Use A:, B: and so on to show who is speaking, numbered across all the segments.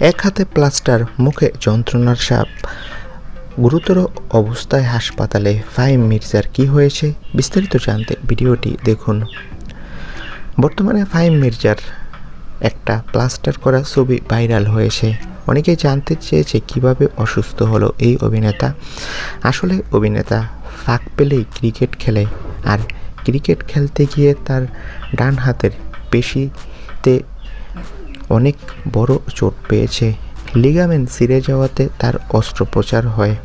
A: এক হাতে প্লাস্টার, মুখে যন্ত্রণার সাপ। গুরুতর অবস্থায় হাসপাতালে ফাহিম মির্জার কি হয়েছে বিস্তারিত জানতে ভিডিওটি দেখুন। বর্তমানে ফাহিম মির্জার একটা প্লাস্টার করা ছবি ভাইরাল হয়েছে। অনেকে জানতে চেয়েছে কীভাবে অসুস্থ হলো এই অভিনেতা। আসলে অভিনেতা ফাঁক পেলেই ক্রিকেট খেলে আর ক্রিকেট খেলতে গিয়ে তার ডান হাতের পেশিতে অনেক বড় চোট পেয়েছে। লিগামেন্ট সিরে যাওয়াতে তার অস্ত্রোপচার হয়।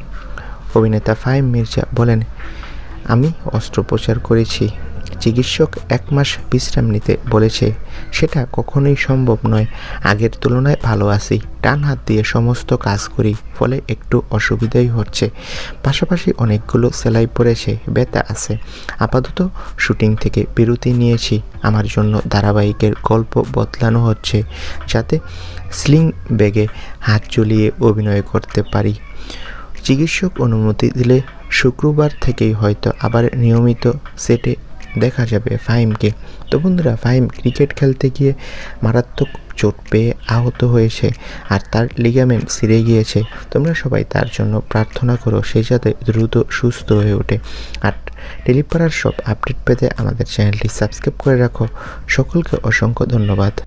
A: অভিনেতা ফাহিম মির্জা বলেন, আমি অস্ত্রোপচার করেছি। চিকিৎসক এক মাস বিশ্রাম নিতে বলেছে, সেটা কখনোই সম্ভব নয়। আগের তুলনায় ভালো আছি। টান হাত দিয়ে সমস্ত কাজ করি, ফলে একটু অসুবিধাই হচ্ছে। পাশাপাশি অনেকগুলো সেলাই পড়েছে ব্যথা আছে। আপাতত শুটিং থেকে বিরতি নিয়েছি। আমার জন্য ধারাবাহিকের গল্প বদলানো হচ্ছে, যাতে স্লিং ব্যাগে হাত ঝুলিয়ে অভিনয় করতে পারি। চিকিৎসক অনুমতি দিলে শুক্রবার থেকেই হয়তো আবার নিয়মিত সেটে দেখা যাবে ফাহিমকে। তো বন্ধুরা, ফাহিম ক্রিকেট খেলতে গিয়ে মারাত্মক চোট পেয়ে আহত হয়েছে আর তার লিগামেন্ট ছিঁড়ে গিয়েছে। তোমরা সবাই তার জন্য প্রার্থনা করো সে যাতে দ্রুত সুস্থ হয়ে ওঠে। আর টেলিপাড়ার সব আপডেট পেতে আমাদের চ্যানেলটি সাবস্ক্রাইব করে রাখো। সকলকে অসংখ্য ধন্যবাদ।